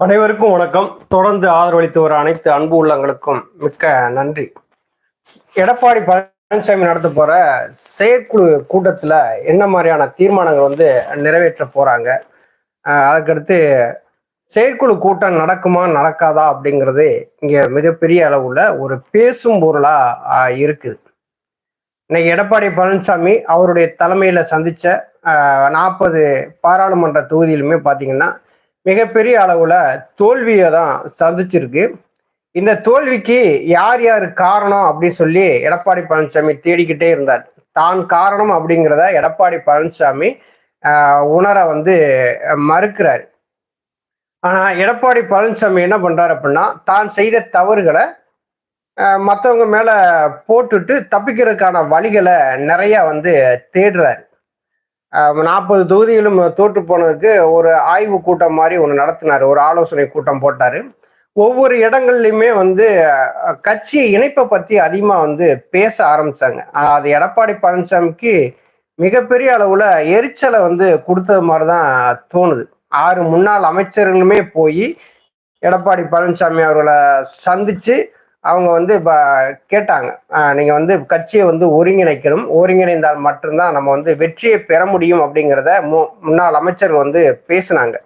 அனைவருக்கும் வணக்கம். தொடர்ந்து ஆதரவளித்து வர அனைத்து அன்பு உள்ளங்களுக்கும் மிக்க நன்றி. எடப்பாடி பழனிசாமி நடத்த போற செயற்குழு கூட்டத்துல என்ன மாதிரியான தீர்மானங்கள் வந்து நிறைவேற்ற போறாங்க? அதுக்கடுத்து செயற்குழு கூட்டம் நடக்குமா நடக்காதா அப்படிங்கிறது இங்க மிகப்பெரிய அளவுல ஒரு பேசும் பொருளா இருக்குது. இன்னைக்கு எடப்பாடி பழனிசாமி அவருடைய தலைமையில சந்திச்ச நாற்பது பாராளுமன்ற தொகுதியிலுமே பாத்தீங்கன்னா மிகப்பெரிய அளவுல தோல்வியை தான் சந்திச்சிருக்கு. இந்த தோல்விக்கு யார் யார் காரணம் அப்படின்னு சொல்லி எடப்பாடி பழனிசாமி தேடிக்கிட்டே இருந்தார். தான் காரணம் அப்படிங்கிறத எடப்பாடி பழனிசாமி உணர வந்து மறுக்கிறார். ஆனா எடப்பாடி பழனிசாமி என்ன பண்றாரு அப்படின்னா தான் செய்த தவறுகளை மற்றவங்க மேல போட்டுட்டு தப்பிக்கிறதுக்கான வழிகளை நிறைய வந்து தேடுறாரு. நாற்பது தொகுதிகளும் தோற்று போனதுக்கு ஒரு ஆய்வு கூட்டம் மாதிரி ஒன்று நடத்தினார். ஒரு ஆலோசனை கூட்டம் போட்டார். ஒவ்வொரு இடங்கள்லையுமே வந்து கட்சியை கட்சி இணைப்பை பற்றி அதிகமாக வந்து பேச ஆரம்பித்தாங்க அது எடப்பாடி பழனிசாமிக்கு மிகப்பெரிய அளவில் எரிச்சலை வந்து கொடுத்தது மாதிரி தான் தோணுது. ஆறு முன்னாள் அமைச்சர்களுமே போய் எடப்பாடி பழனிசாமி அவர்களை சந்திச்சு அவங்க வந்து இப்போ கேட்டாங்க. நீங்கள் நீங்க வந்து கட்சியை வந்து ஒருங்கிணைக்கணும். ஒருங்கிணைந்தால் மட்டும்தான் நம்ம வந்து வெற்றியை பெற முடியும் அப்படிங்கிறத மு முன்னாள் அமைச்சர் வந்து பேசினாங்க.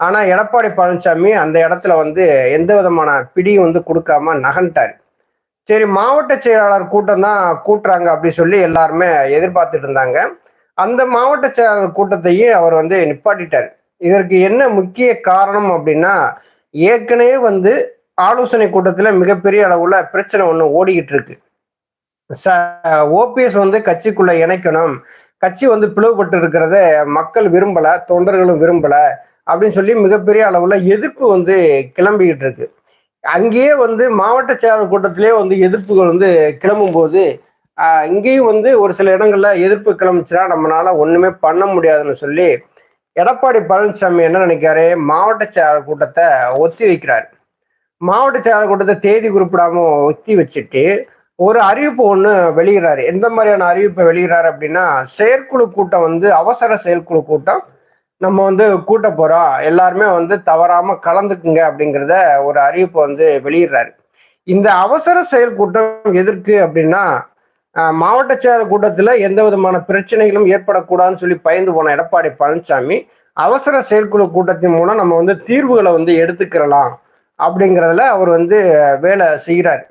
ஆனா எடப்பாடி பழனிசாமி அந்த இடத்துல வந்து எந்த விதமான பிடியும் வந்து கொடுக்காம நகன்ட்டார். சரி மாவட்ட செயலாளர் கூட்டம் தான் கூட்டுறாங்க அப்படி சொல்லி எல்லாருமே எதிர்பார்த்துட்டு இருந்தாங்க. அந்த மாவட்ட செயலாளர் கூட்டத்தையும் அவர் வந்து நிப்பாட்டிட்டார். இதற்கு என்ன முக்கிய காரணம் அப்படின்னா ஏற்கனவே வந்து ஆலோசனை கூட்டத்தில் மிகப்பெரிய அளவுல பிரச்சனை ஒன்று ஓடிக்கிட்டு இருக்கு. ஓபிஎஸ் வந்து கட்சிக்குள்ள இணைக்கணும். கட்சி வந்து பிளவுபட்டு இருக்கிறத மக்கள் விரும்பல தொண்டர்களும் விரும்பல அப்படின்னு சொல்லி மிகப்பெரிய அளவுல எதிர்ப்பு வந்து கிளம்பிக்கிட்டு இருக்கு. அங்கேயே வந்து மாவட்ட செயலாளர் கூட்டத்திலேயே வந்து எதிர்ப்புகள் வந்து கிளம்பும் போது இங்கேயும் வந்து ஒரு சில இடங்கள்ல எதிர்ப்பு கிளம்பிச்சுன்னா நம்மளால ஒண்ணுமே பண்ண முடியாதுன்னு சொல்லி எடப்பாடி பழனிசாமி என்ன நினைக்காரு மாவட்ட செயலாளர் கூட்டத்தை ஒத்தி வைக்கிறாரு. மாவட்ட செயலாளர் கூட்டத்தை தேதி குறிப்பிடாம ஒத்தி வச்சுட்டு ஒரு அறிவிப்பு ஒன்று வெளியிடுறாரு. எந்த மாதிரியான அறிவிப்பை வெளியிடுறாரு அப்படின்னா செயற்குழு கூட்டம் வந்து அவசர செயற்குழு கூட்டம். நம்ம வந்து கூட்ட போறோம். எல்லாருமே வந்து தவறாம கலந்துக்குங்க அப்படிங்கிறத ஒரு அறிவிப்பை வந்து வெளியிடுறாரு. இந்த அவசர செயல் கூட்டம் எதற்கு அப்படின்னா மாவட்ட செயலர் கூட்டத்தில் எந்த விதமான பிரச்சனைகளும் ஏற்படக்கூடாதுன்னு சொல்லி பயந்து போன எடப்பாடி பழனிசாமி அவசர செயற்குழு கூட்டத்தின் மூலம் நம்ம வந்து தீர்வுகளை வந்து எடுத்துக்கிறலாம். அப்படிங்கிறதுல அவர் வந்து வேலை செய்கிறார்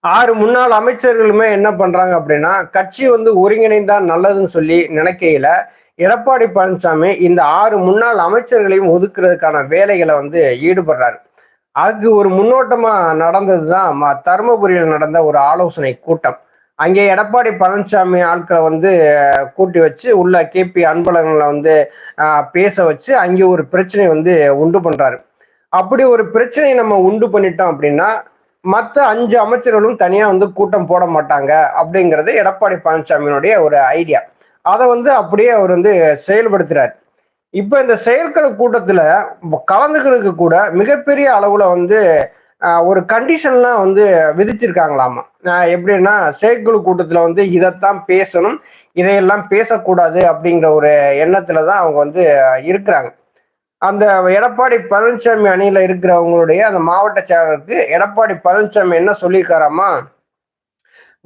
ஆறு முன்னாள் அமைச்சர்களுமே என்ன பண்றாங்க அப்படின்னா கட்சி வந்து ஒருங்கிணைந்தா நல்லதுன்னு சொல்லி நினைக்கையில எடப்பாடி பழனிசாமி இந்த ஆறு முன்னாள் அமைச்சர்களையும் ஒதுக்குறதுக்கான வேலைகளை வந்து ஈடுபடுறாரு. அதுக்கு ஒரு முன்னோட்டமா நடந்ததுதான் ம- தருமபுரியில் நடந்த ஒரு ஆலோசனை கூட்டம். அங்கே எடப்பாடி பழனிசாமி ஆட்களை வந்து கூட்டி வச்சு உள்ள கேபி அன்பழகங்களை வந்து பேச வச்சு அங்கே ஒரு பிரச்சனை வந்து உண்டு பண்றாரு. அப்படி ஒரு பிரச்சனையை நம்ம உண்டு பண்ணிட்டோம் அப்படின்னா மற்ற அஞ்சு அமைச்சர்களும் தனியா வந்து கூட்டம் போட மாட்டாங்க அப்படிங்கிறது எடப்பாடி பழனிசாமியினுடைய ஒரு ஐடியா அதை வந்து அப்படியே அவர் வந்து செயல்படுத்துறாரு. இப்ப இந்த செயற்குழு கூட்டத்துல கலந்துக்கிறதுக்கு கூட மிகப்பெரிய அளவுல வந்து ஒரு கண்டிஷன்லாம் வந்து விதிச்சிருக்காங்களாமா? எப்படின்னா செயற்குழு கூட்டத்துல வந்து இதைத்தான் பேசணும் இதையெல்லாம் பேசக்கூடாது அப்படிங்கிற ஒரு எண்ணத்துல தான் அவங்க வந்து இருக்கிறாங்க. அந்த எடப்பாடி பழனிசாமி அணியில இருக்கிறவங்களுடைய அந்த மாவட்ட செயலருக்கு எடப்பாடி பழனிசாமி என்ன சொல்லியிருக்காராமா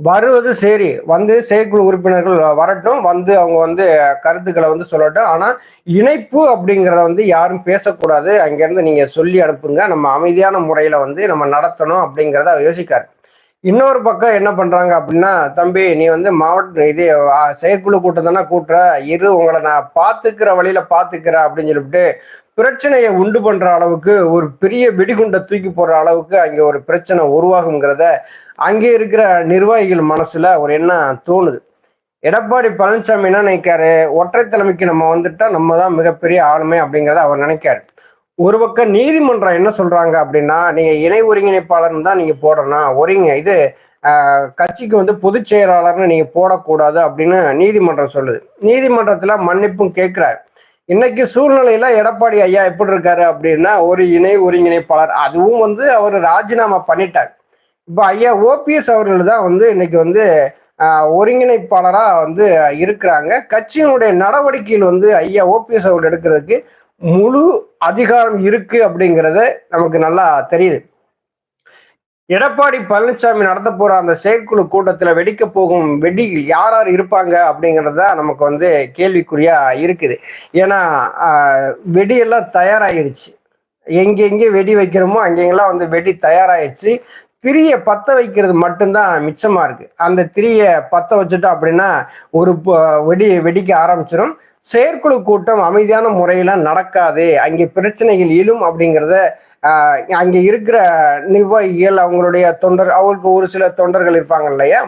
வருவது சரி வந்து செயற்குழு உறுப்பினர்கள் வரட்டும் வந்து அவங்க வந்து கருத்துக்களை வந்து சொல்லட்டும். ஆனா இணைப்பு அப்படிங்கிறத வந்து யாரும் பேசக்கூடாது. அங்கிருந்து நீங்க சொல்லி அனுப்புங்க. நம்ம அமைதியான முறையில வந்து நம்ம நடத்தணும் அப்படிங்கிறத யோசிக்காரு. இன்னொரு பக்கம் என்ன பண்றாங்க அப்படின்னா தம்பி நீ வந்து மாவட்ட இது செயற்குழு கூட்டம் தானே கூட்டுற இரு உங்களை நான் பாத்துக்கிற வழியில பாத்துக்கிறேன் அப்படின்னு சொல்லிட்டு பிரச்சனையை உண்டு பண்ற அளவுக்கு ஒரு பெரிய வெடிகுண்டை தூக்கி போடுற அளவுக்கு அங்க ஒரு பிரச்சனை உருவாகுங்கிறத அங்கே இருக்கிற நிர்வாகிகள் மனசுல ஒரு எண்ணம் தோணுது. எடப்பாடி பழனிசாமி என்ன நினைக்காரு? ஒற்றை தலைமைக்கு நம்ம வந்துட்டா நம்ம தான் மிகப்பெரிய ஆளுமை அப்படிங்கிறத அவர் நினைக்காரு. ஒரு பக்கம் நீதிமன்றம் என்ன சொல்றாங்க அப்படின்னா நீங்க இணை ஒருங்கிணைப்பாளர்னு தான் நீங்க போடணும். ஒருங்க இது கட்சிக்கு வந்து பொதுச் செயலாளர்னு நீங்க போடக்கூடாது அப்படின்னு நீதிமன்றம் சொல்லுது. நீதிமன்றத்துல மன்னிப்பும் கேட்கிறாரு. இன்னைக்கு சூழ்நிலையில எடப்பாடி ஐயா எப்படி இருக்காரு அப்படின்னா ஒரு இணை ஒருங்கிணைப்பாளர். அதுவும் வந்து அவர் ராஜினாமா பண்ணிட்டார். இப்போ ஐயா ஓபிஎஸ் அவர்கள் தான் வந்து இன்னைக்கு வந்து ஒருங்கிணைப்பாளராக வந்து இருக்கிறாங்க. கட்சியினுடைய நடவடிக்கையில் வந்து ஐயா ஓபிஎஸ் அவர்கள் எடுக்கிறதுக்கு முழு அதிகாரம் இருக்கு அப்படிங்கிறத நமக்கு நல்லா தெரியுது. எடப்பாடி பழனிசாமி நடத்த போற அந்த செயற்குழு கூட்டத்துல வெடிக்க போகும் வெடி யார் யார் இருப்பாங்க அப்படிங்கிறது தான் நமக்கு வந்து கேள்விக்குறியா இருக்குது. ஏன்னா வெடியெல்லாம் தயாராகிருச்சு எங்கெங்கே வெடி வைக்கிறோமோ அங்கெங்கெல்லாம் வந்து வெடி தயாராகிடுச்சு திரியை பத்த வைக்கிறது மட்டும்தான் மிச்சமா இருக்கு. அந்த திரியை பத்த வச்சுட்டோம் அப்படின்னா ஒரு வெடி வெடிக்க ஆரம்பிச்சிடும் செயற்குழு கூட்டம் அமைதியான முறையில நடக்காது அங்கே பிரச்சனைகள் எழும் அப்படிங்கிறத அங்கே இருக்கிற நிர்வாகிகள் அவங்களுடைய தொண்டர் அவங்களுக்கு ஒரு சில தொண்டர்கள் இருப்பாங்க இல்லையா?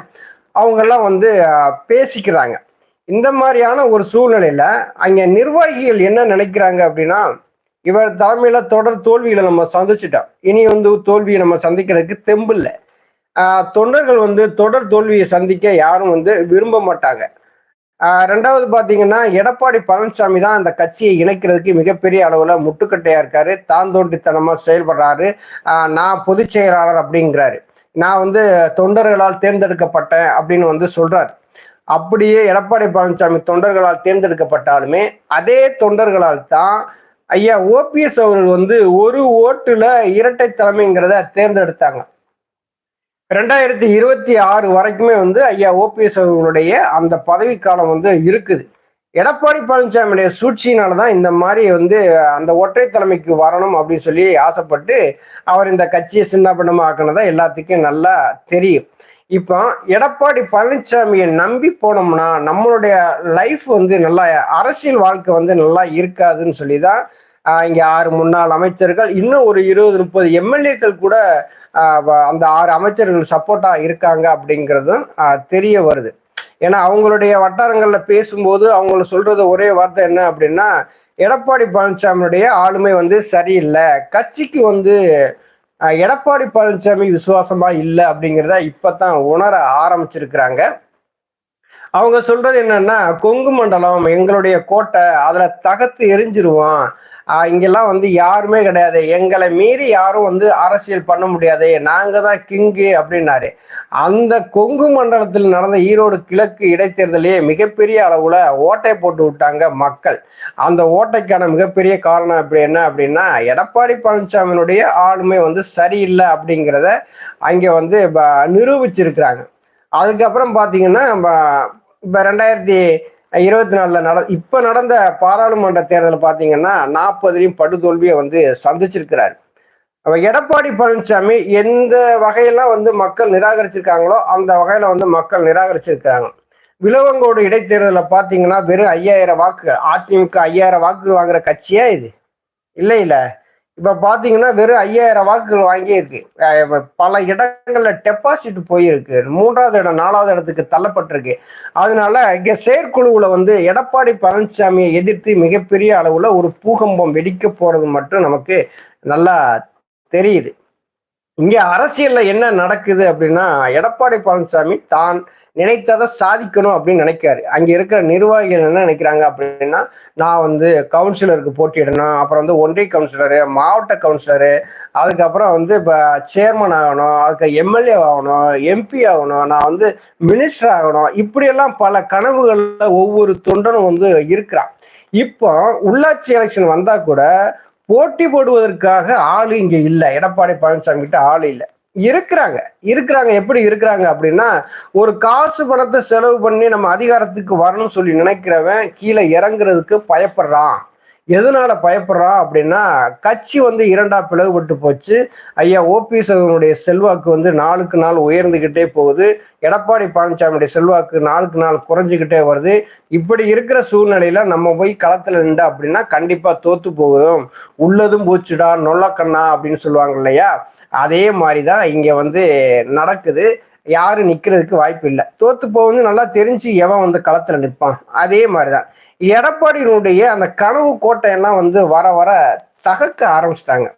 அவங்கெல்லாம் வந்து பேசிக்கிறாங்க. இந்த மாதிரியான ஒரு சூழ்நிலையில அங்கே நிர்வாகிகள் என்ன நினைக்கிறாங்க அப்படின்னா இவர் தலைமையில தொடர் தோல்விகளை நம்ம சந்திச்சிட்டோம். இனி வந்து தோல்வியை நம்ம சந்திக்கிறதுக்கு தெம்பு இல்லை தொண்டர்கள் வந்து தொடர் தோல்வியை சந்திக்க யாரும் வந்து விரும்ப மாட்டாங்க. ரெண்டாவது பார்த்தீங்கன்னா எடப்பாடி பழனிசாமி தான் அந்த கட்சியை இணைக்கிறதுக்கு மிகப்பெரிய அளவில் முட்டுக்கட்டையாக இருக்காரு. தாந்தோண்டித்தனமாக செயல்படுறாரு. நான் பொதுச் செயலாளர் அப்படிங்கிறாரு. நான் வந்து தொண்டர்களால் தேர்ந்தெடுக்கப்பட்டேன் அப்படின்னு வந்து சொல்றாரு. அப்படியே எடப்பாடி பழனிசாமி தொண்டர்களால் தேர்ந்தெடுக்கப்பட்டாலுமே அதே தொண்டர்களால் தான் ஐயா ஓபிஎஸ் அவர்கள் வந்து ஒரு ஓட்டுல இரட்டை தலைமைங்கிறத தேர்ந்தெடுத்தாங்க. ரெண்டாயிரத்தி இருபத்தி ஆறு வரைக்குமே வந்து ஐயா ஓபிஎஸ் அவர்களுடைய அந்த பதவிக்காலம் வந்து இருக்குது. எடப்பாடி பழனிசாமியுடைய சூழ்ச்சியினால தான் இந்த மாதிரி வந்து அந்த ஒற்றை தலைமைக்கு வரணும் அப்படின்னு சொல்லி ஆசைப்பட்டு அவர் இந்த கட்சியை சின்ன பின்னமா ஆக்கினதா எல்லாத்துக்கும் நல்லா தெரியும். இப்போ எடப்பாடி பழனிசாமியை நம்பி போனோம்னா நம்மளுடைய லைஃப் வந்து நல்லா அரசியல் வாழ்க்கை வந்து நல்லா இருக்காதுன்னு சொல்லி தான் இங்கே ஆறு முன்னாள் அமைச்சர்கள் இன்னும் ஒரு இருபது முப்பது எம்எல்ஏக்கள் கூட அந்த ஆறு அமைச்சர்கள் சப்போர்ட்டாக இருக்காங்க அப்படிங்கிறதும் தெரிய வருது. ஏன்னா அவங்களுடைய வட்டாரங்களில் பேசும்போது அவங்க சொல்றது ஒரே வார்த்தை என்ன அப்படின்னா எடப்பாடி பழனிசாமியுடைய ஆளுமை வந்து சரியில்லை. கட்சிக்கு வந்து எடப்பாடி பழனிசாமி விசுவாசமா இல்லை அப்படிங்கிறத இப்பதான் உணர ஆரம்பிச்சிருக்கிறாங்க. அவங்க சொல்றது என்னன்னா கொங்கு மண்டலம் எங்களுடைய கோட்டை அதுல தகத்து எரிஞ்சிருவோம். இங்கெல்லாம் வந்து யாருமே கிடையாது. எங்களை மீறி யாரும் வந்து அரசியல் பண்ண முடியாது நாங்க தான் கிங்கு அப்படின்னாரு. அந்த கொங்கு மண்டலத்தில் நடந்த ஈரோடு கிழக்கு இடைத்தேர்தலையே மிகப்பெரிய அளவுல ஓட்டை போட்டு விட்டாங்க மக்கள். அந்த ஓட்டைக்கான மிகப்பெரிய காரணம் அப்படி என்ன அப்படின்னா எடப்பாடி பழனிசாமியினுடைய ஆளுமை வந்து சரியில்லை அப்படிங்கிறத அங்கே வந்து நிரூபிச்சிருக்கிறாங்க. அதுக்கப்புறம் பார்த்தீங்கன்னா இப்போ ரெண்டாயிரத்தி இருபத்தி நாலுல நட இப்ப நடந்த பாராளுமன்ற தேர்தல் பாத்தீங்கன்னா நாற்பதுலயும் படுதோல்வியை வந்து சந்திச்சிருக்கிறாரு. எடப்பாடி பழனிசாமி எந்த வகையெல்லாம் வந்து மக்கள் நிராகரிச்சிருக்காங்களோ அந்த வகையில வந்து மக்கள் நிராகரிச்சிருக்காங்க விலவங்கோடு இடைத்தேர்தலில் பார்த்தீங்கன்னா வெறும் ஐயாயிரம் வாக்கு அதிமுக ஐயாயிரம் வாக்கு வாங்குற கட்சியா இது? இல்லை இல்லை. இப்போ பார்த்தீங்கன்னா வெறும் ஐயாயிரம் வாக்குகள் வாங்கியிருக்கு. பல இடங்கள்ல டெபாசிட் போயிருக்கு. மூன்றாவது இடம் நாலாவது இடத்துக்கு தள்ளப்பட்டிருக்கு. அதனால இங்க செயற்குழுவுல வந்து எடப்பாடி பழனிசாமியை எதிர்த்து மிகப்பெரிய அளவுல ஒரு பூகம்பம் வெடிக்க போறது மட்டும் நமக்கு நல்லா தெரியுது. இங்கே அரசியல்ல என்ன நடக்குது அப்படின்னா எடப்பாடி பழனிசாமி தான் நினைத்ததை சாதிக்கணும் அப்படின்னு நினைக்காரு அங்க இருக்கிற நிர்வாகிகள் என்ன நினைக்கிறாங்க அப்படின்னா நான் வந்து கவுன்சிலருக்கு போட்டியிடணும் அப்புறம் வந்து ஒன்றிய கவுன்சிலரு மாவட்ட கவுன்சிலரு அதுக்கப்புறம் வந்து இப்போ சேர்மன் ஆகணும் அதுக்கு எம்எல்ஏ ஆகணும் எம்பி ஆகணும் நான் வந்து மினிஸ்டர் ஆகணும் இப்படியெல்லாம் பல கனவுகள்ல ஒவ்வொரு தொண்டனும் வந்து இருக்கிறான். இப்போ உள்ளாட்சி எலெக்ஷன் வந்தா கூட போட்டி போடுவதற்காக ஆள் இங்கே இல்லை. எடப்பாடி பழனிசாமி கிட்ட ஆள் இல்லை. இருக்கிறாங்க. இருக்கிறாங்க. எப்படி இருக்கிறாங்க அப்படின்னா ஒரு காசு பணத்தை செலவு பண்ணி நம்ம அதிகாரத்துக்கு வரணும்னு சொல்லி நினைக்கிறவன் கீழே இறங்குறதுக்கு பயப்படுறான். எதனால பயப்படுறா அப்படின்னா கட்சி வந்து இரண்டா பிளவுபட்டு போச்சு. ஐயா ஓபிஎஸ் அவர்களுடைய செல்வாக்கு வந்து நாளுக்கு நாள் உயர்ந்துகிட்டே போகுது. எடப்பாடி பழனிசாமியுடைய செல்வாக்கு நாளுக்கு நாள் குறைஞ்சிக்கிட்டே வருது. இப்படி இருக்கிற சூழ்நிலையில நம்ம போய் களத்துல நின்று அப்படின்னா கண்டிப்பா தோத்து போகுதும் உள்ளதும் பூச்சுடா நொல்லக்கண்ணா அப்படின்னு சொல்லுவாங்க இல்லையா? அதே மாதிரிதான் இங்க வந்து நடக்குது. யாரும் நிக்கிறதுக்கு வாய்ப்பு இல்லை. தோத்து போகுது நல்லா தெரிஞ்சு எவன் வந்து களத்துல நிற்பான் அதே மாதிரிதான். எடப்பாடியினுடைய அந்த கனவு கோட்டையெல்லாம் வந்து வர வர தகக்க ஆரம்பிச்சிட்டாங்க.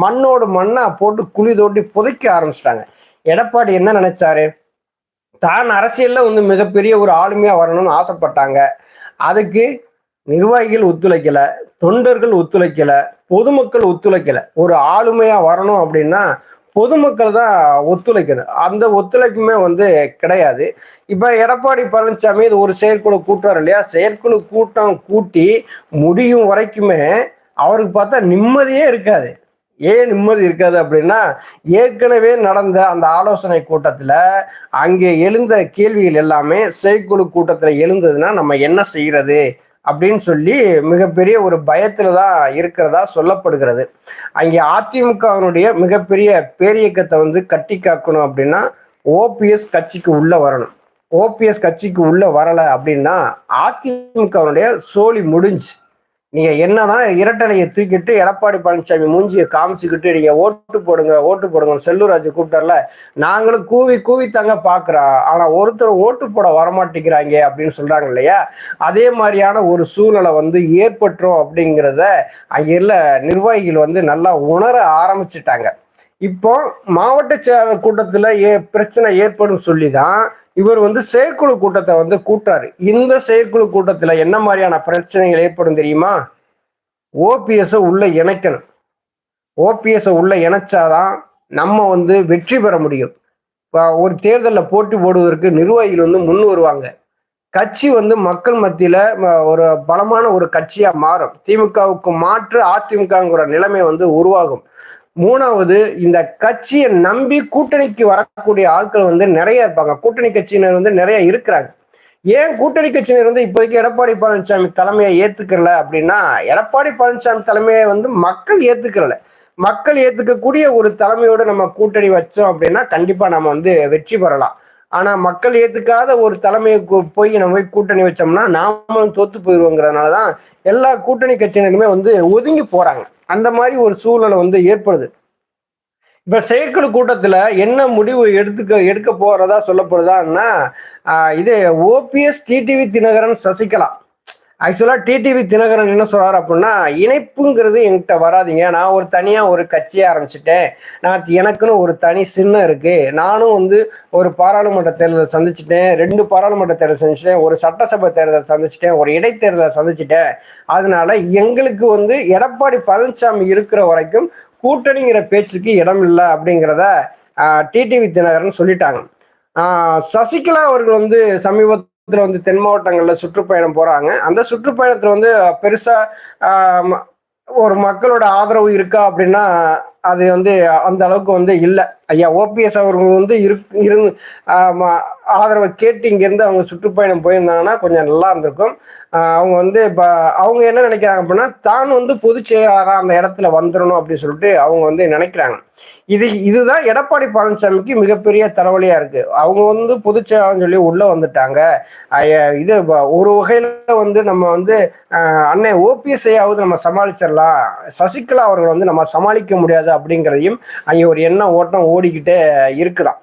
மண்ணோடு மண்ணா போட்டு குழி தோண்டி புதைக்க ஆரம்பிச்சிட்டாங்க. எடப்பாடி என்ன நினைச்சாரு? தான் அரசியல்ல வந்து மிகப்பெரிய ஒரு ஆளுமையா வரணும்னு ஆசைப்பட்டாங்க. அதுக்கு நிர்வாகிகள் ஒத்துழைக்கல தொண்டர்கள் ஒத்துழைக்கல பொதுமக்கள் ஒத்துழைக்கல. ஒரு ஆளுமையா வரணும் அப்படின்னா பொதுமக்கள் தான் ஒத்துழைக்கணும். அந்த ஒத்துழைப்புமே வந்து கிடையாது. இப்ப எடப்பாடி பழனிசாமி இது ஒரு செயற்குழு கூட்டுறாரு இல்லையா? செயற்குழு கூட்டம் கூட்டி முடியும் வரைக்குமே அவருக்கு பார்த்தா நிம்மதியே இருக்காது. ஏன் நிம்மதி இருக்காது அப்படின்னா ஏற்கனவே நடந்த அந்த ஆலோசனை கூட்டத்துல அங்கே எழுந்த கேள்விகள் எல்லாமே செயற்குழு கூட்டத்துல எழுந்ததுன்னா நம்ம என்ன செய்யறது? அப்படின்னு சொல்லி மிகப்பெரிய ஒரு பயத்துல தான் இருக்கிறதா சொல்லப்படுகிறது. அங்கே அதிமுகவினுடைய மிகப்பெரிய பேரியக்கத்தை வந்து கட்டி காக்கணும் அப்படின்னா ஓபிஎஸ் கட்சிக்கு உள்ள வரணும். ஓபிஎஸ் கட்சிக்கு உள்ள வரலை அப்படின்னா அதிமுகவினுடைய சோழி முடிஞ்சு. நீங்க என்னதான் இரட்டலையை தூக்கிட்டு எடப்பாடி பழனிசாமி மூஞ்சியை காமிச்சுக்கிட்டு நீங்க ஓட்டு போடுங்க ஓட்டு போடுங்க செல்லூராஜ் கூப்பிட்டார்ல நாங்களும் கூவி கூவி தாங்க பாக்குறோம் ஆனா ஒருத்தர் ஓட்டு போட வரமாட்டேங்கிறாங்க அப்படின்னு சொல்றாங்க இல்லையா? அதே மாதிரியான ஒரு சூழ்நிலை வந்து ஏற்பட்டுரும் அப்படிங்கிறத அங்க இல்ல நிர்வாகிகள் வந்து நல்லா உணர ஆரம்பிச்சிட்டாங்க. இப்போ மாவட்ட செயலாளர் கூட்டத்துல ஏ பிரச்சனை ஏற்படும் சொல்லிதான் இவர் வந்து செயற்குழு கூட்டத்தை வந்து கூட்டாரு இந்த செயற்குழு கூட்டத்துல என்ன மாதிரியான பிரச்சனைகள் ஏற்படும் தெரியுமா? ஓபிஎஸ் உள்ள இணைக்கணும். ஓபிஎஸ் உள்ள இணைச்சாதான் நம்ம வந்து வெற்றி பெற முடியும். ஒரு தேர்தலில் போட்டி போடுவதற்கு நிர்வாகிகள் வந்து முன் வருவாங்க. கட்சி வந்து மக்கள் மத்தியில ஒரு பலமான ஒரு கட்சியா மாறும். திமுகவுக்கு மாற்று அதிமுகங்கிற நிலைமை வந்து உருவாகும். மூணாவது இந்த கட்சியை நம்பி கூட்டணிக்கு வரக்கூடிய ஆட்கள் வந்து நிறைய இருப்பாங்க. கூட்டணி கட்சியினர் வந்து நிறைய இருக்கிறாங்க. ஏன் கூட்டணி கட்சியினர் வந்து இப்போதைக்கு எடப்பாடி பழனிசாமி தலைமையை ஏத்துக்கல அப்படின்னா எடப்பாடி பழனிசாமி தலைமையை வந்து மக்கள் ஏத்துக்கல மக்கள் ஏத்துக்கக்கூடிய ஒரு தலைமையோடு நம்ம கூட்டணி வச்சோம் அப்படின்னா கண்டிப்பா நம்ம வந்து வெற்றி பெறலாம். ஆனா மக்கள் ஏத்துக்காத ஒரு தலைமையை போய் நம்ம போய் கூட்டணி வச்சோம்னா நாமளும் தோத்து போயிடுவோங்கிறதுனாலதான் எல்லா கூட்டணி கட்சியினருமே வந்து ஒதுங்கி போறாங்க. அந்த மாதிரி ஒரு சூழ்நிலை வந்து ஏற்படுது. இப்ப செயற்குழு கூட்டத்துல என்ன முடிவு எடுத்துக்க எடுக்க போறதா சொல்லப்படுதான்னா இது ஓபிஎஸ் டிடிவி தினகரன் சசிகலா. ஆக்சுவலாக டிடிவி தினகரன் என்ன சொல்கிறார் அப்படின்னா இணைப்புங்கிறது என்கிட்ட வராதிங்க. நான் ஒரு தனியாக ஒரு கட்சியை ஆரம்பிச்சிட்டேன். நான் எனக்குன்னு ஒரு தனி சின்னம் இருக்குது நானும் வந்து ஒரு பாராளுமன்ற தேர்தலை சந்திச்சிட்டேன். ரெண்டு பாராளுமன்ற தேர்தல் சந்திச்சிட்டேன். ஒரு சட்டசபை தேர்தல் சந்திச்சிட்டேன். ஒரு இடைத்தேர்தலை சந்திச்சிட்டேன். அதனால எங்களுக்கு வந்து எடப்பாடி பழனிசாமி இருக்கிற வரைக்கும் கூட்டணிங்கிற பேச்சுக்கு இடம் இல்லை அப்படிங்கிறத டிடிவி தினகரன் சொல்லிட்டாங்க. சசிகலா அவர்கள் வந்து சமீப வந்து தென் மாவட்டங்கள்ல சுற்றுப்பயணம் போறாங்க. அந்த சுற்றுப்பயணத்துல வந்து பெருசா ஒரு மக்களோட ஆதரவு இருக்கா அப்படின்னா அது வந்து அந்த அளவுக்கு வந்து இல்லை. ஐயா ஓபிஎஸ் அவர்கள் வந்து இருந்து ஆதரவை கேட்டு இங்கேருந்து அவங்க சுற்றுப்பயணம் போயிருந்தாங்கன்னா கொஞ்சம் நல்லா இருந்திருக்கும். அவங்க வந்து இப்போ அவங்க என்ன நினைக்கிறாங்க அப்படின்னா தான் வந்து பொதுச் செயலாளராக அந்த இடத்துல வந்துடணும் அப்படின்னு சொல்லிட்டு அவங்க வந்து நினைக்கிறாங்க. இது இதுதான் எடப்பாடி பழனிசாமிக்கு மிகப்பெரிய தலைவலியா இருக்கு. அவங்க வந்து பொதுச் செயலாளர் சொல்லி உள்ள வந்துட்டாங்க. இது ஒரு வகையில வந்து நம்ம வந்து அண்ணன் ஓபிஎஸ்ஐயாவது நம்ம சமாளிச்சிடலாம். சசிகலா அவர்கள் வந்து நம்ம சமாளிக்க முடியாது அப்படிங்கிறதையும் அங்கே ஒரு எண்ணம் ஓட்டம் ஓடிக்கிட்டே இருக்குதான்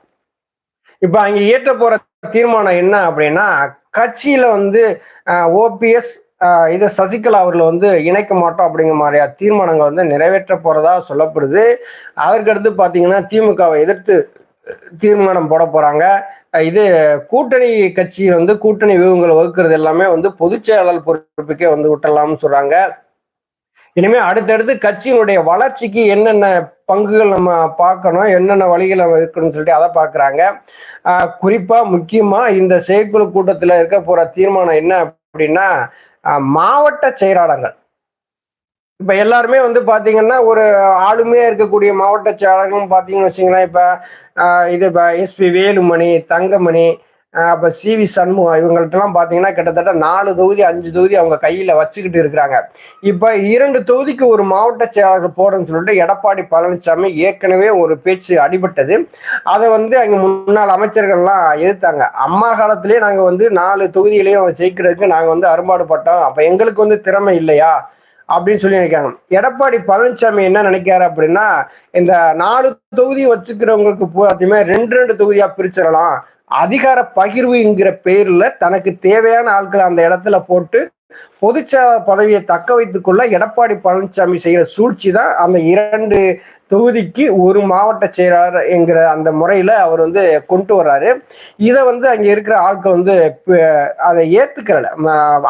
இப்போ அங்கே ஏற்ற போற தீர்மானம் என்ன அப்படின்னா கட்சியில வந்து ஓபிஎஸ் இதை சசிகலா அவர்கள் வந்து இணைக்க மாட்டோம் அப்படிங்கிற மாதிரியா தீர்மானங்கள் வந்து நிறைவேற்ற போறதா சொல்லப்படுது. அதற்கடுத்து பார்த்தீங்கன்னா திமுகவை எதிர்த்து தீர்மானம் போட போறாங்க. இது கூட்டணி கட்சி வந்து கூட்டணி விவங்களை வகுக்கிறது எல்லாமே வந்து பொதுச்செயலாளர் பொறுப்புக்கே வந்து விட்டலாம்னு சொல்றாங்க. இனிமே அடுத்தடுத்து கட்சியினுடைய வளர்ச்சிக்கு என்னென்ன பங்குகள் நம்ம பார்க்கணும் என்னென்ன வழிகள் நம்ம இருக்கணும்னு சொல்லிட்டு அதை பார்க்குறாங்க. குறிப்பாக முக்கியமாக இந்த செயற்குழு கூட்டத்தில் இருக்க போகிற தீர்மானம் என்ன அப்படின்னா மாவட்ட செயலாளர்கள். இப்ப எல்லாருமே வந்து பாத்தீங்கன்னா ஒரு ஆளுமையா இருக்கக்கூடிய மாவட்ட செயலாளர்கள் பாத்தீங்கன்னு வச்சுங்களேன் இப்ப இது இப்ப எஸ்பி வேலுமணி தங்கமணி அப்போ சிவி சண்முகம் இவங்கள்ட்டலாம் பார்த்தீங்கன்னா கிட்டத்தட்ட நாலு தொகுதி அஞ்சு தொகுதி அவங்க கையில் வச்சுக்கிட்டு இருக்கிறாங்க. இப்போ இரண்டு தொகுதிக்கு ஒரு மாவட்ட செயலாளர் போடுறேன்னு சொல்லிட்டு எடப்பாடி பழனிசாமி ஏற்கனவே ஒரு பேச்சு அடிபட்டது. அதை வந்து அங்கே முன்னாள் அமைச்சர்கள்லாம் எதிர்த்தாங்க. அம்மா காலத்திலேயே நாங்கள் வந்து நாலு தொகுதிகளையும் ஜெயிக்கிறதுக்கு நாங்கள் வந்து அரும்பாடுபட்டோம் அப்போ எங்களுக்கு வந்து திறமை இல்லையா? அப்படின்னு சொல்லி நினைக்காங்க எடப்பாடி பழனிசாமி என்ன நினைக்காரு அப்படின்னா இந்த நாலு தொகுதி வச்சுக்கிறவங்களுக்கு பார்த்தீங்கன்னா ரெண்டு ரெண்டு தொகுதியா பிரிச்சிடலாம். அதிகார பகிர்வுங்கிற பேர்ல தனக்கு தேவையான ஆட்களை அந்த இடத்துல போட்டு பொதுச்செயலாளர் பதவியை தக்க வைத்துக் கொள்ள எடப்பாடி பழனிசாமி செய்கிற சூழ்ச்சி தான் அந்த இரண்டு தொகுதிக்கு ஒரு மாவட்ட செயலாளர் என்கிற அந்த முறையில அவர் வந்து கொண்டு வர்றாரு. இதை வந்து அங்க இருக்கிற ஆட்கள் வந்து அதை ஏத்துக்கிறல.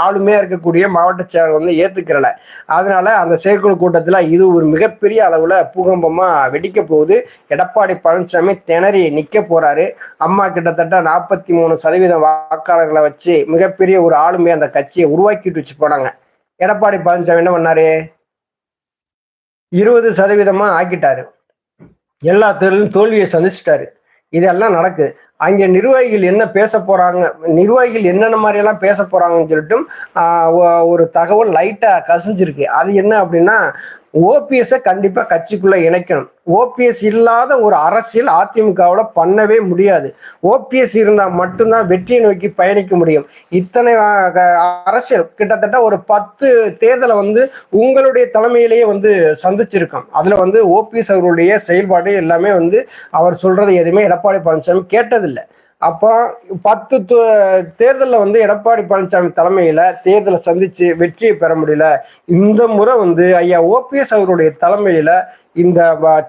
ஆளுமையா இருக்கக்கூடிய மாவட்ட செயலாளர் வந்து ஏத்துக்கிறல. அதனால அந்த செயற்குழு கூட்டத்துல இது ஒரு மிகப்பெரிய அளவுல பூகம்பமா வெடிக்க போகுது. எடப்பாடி பழனிசாமி திணறி நிக்க போறாரு. அம்மா கிட்டத்தட்ட நாற்பத்தி மூணு சதவீத வாக்காளர்களை வச்சு மிகப்பெரிய ஒரு ஆளுமை அந்த கட்சியை உருவாக்கிட்டு வச்சு போனாங்க. எடப்பாடி பழனிசாமி என்ன பண்ணாரு? இருபது சதவீதமா ஆக்கிட்டாரு. எல்லா தேர்தலும் தோல்வியை சந்திச்சிட்டாரு. இதெல்லாம் நடக்குது. அங்கே நிர்வாகிகள் என்ன பேச போறாங்க? நிர்வாகிகள் என்னென்ன மாதிரியெல்லாம் பேச போறாங்கன்னு சொல்லிட்டு ஒரு தகவல் லைட்டாக கசிஞ்சிருக்கு. அது என்ன அப்படின்னா ஓபிஎஸ்ஸை கண்டிப்பா கட்சிக்குள்ள இணைக்கணும். ஓபிஎஸ் இல்லாத ஒரு அரசியல் அதிமுகவோட பண்ணவே முடியாது. ஓபிஎஸ் இருந்தால் மட்டும்தான் வெற்றியை நோக்கி பயணிக்க முடியும். இத்தனை க- அரசியல் கிட்டத்தட்ட ஒரு பத்து தேர்தலை வந்து உங்களுடைய தலைமையிலேயே வந்து சந்திச்சிருக்கோம் அதில் வந்து ஓபிஎஸ் அவர்களுடைய செயல்பாடு எல்லாமே வந்து அவர் சொல்றது எதுவுமே எடப்பாடி பழனிசாமி கேட்டதில்லை. அப்போ பத்து தேர்தலில் வந்து எடப்பாடி பழனிசாமி தலைமையில் தேர்தலை சந்தித்து வெற்றியை பெற முடியல. இந்த முறை வந்து ஐயா ஓபிஎஸ் அவருடைய தலைமையில் இந்த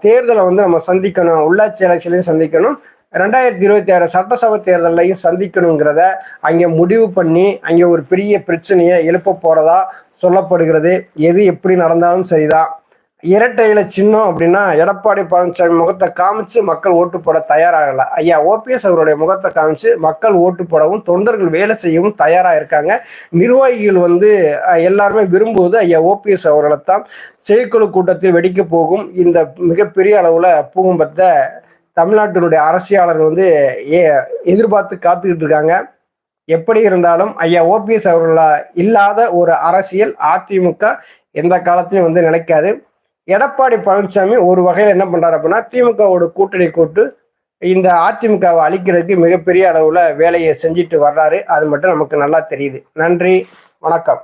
தேர்தலை வந்து நம்ம சந்திக்கணும். உள்ளாட்சி எலெக்ஷன்லையும் சந்திக்கணும். ரெண்டாயிரத்தி இருபத்தி ஆறு சட்டசபை தேர்தலையும் சந்திக்கணுங்கிறத அங்கே முடிவு பண்ணி அங்கே ஒரு பெரிய பிரச்சனையை எழுப்ப போகிறதா சொல்லப்படுகிறது. எது எப்படி நடந்தாலும் சரிதான். இரட்டை இலை சின்னம் அப்படின்னா எடப்பாடி பழனிசாமி முகத்தை காமிச்சு மக்கள் ஓட்டு போட தயாராகல. ஐயா ஓபிஎஸ் அவருடைய முகத்தை காமிச்சு மக்கள் ஓட்டு போடவும் தொண்டர்கள் வேலை செய்யவும் தயாரா இருக்காங்க. நிர்வாகிகள் வந்து எல்லாருமே விரும்புவது ஐயா ஓபிஎஸ் அவர்களை தான் செயற்குழு கூட்டத்தில் வெடிக்க போகும். இந்த மிகப்பெரிய அளவுல பூகம்பத்தை தமிழ்நாட்டினுடைய அரசியாளர்கள் வந்து ஏ எதிர்பார்த்து காத்துக்கிட்டு இருக்காங்க. எப்படி இருந்தாலும் ஐயா ஓபிஎஸ் அவர்களா இல்லாத ஒரு அரசியல் அதிமுக எந்த காலத்திலும் வந்து நினைக்காது எடப்பாடி பழனிசாமி ஒரு வகையில் என்ன பண்றாரு அப்படின்னா திமுகவோட கூட்டணி கூட்டு இந்த அதிமுகவை அழிக்கிறதுக்கு மிகப்பெரிய அளவுல வேலையை செஞ்சுட்டு வர்றாரு. அது மட்டும் நமக்கு நல்லா தெரியுது. நன்றி வணக்கம்.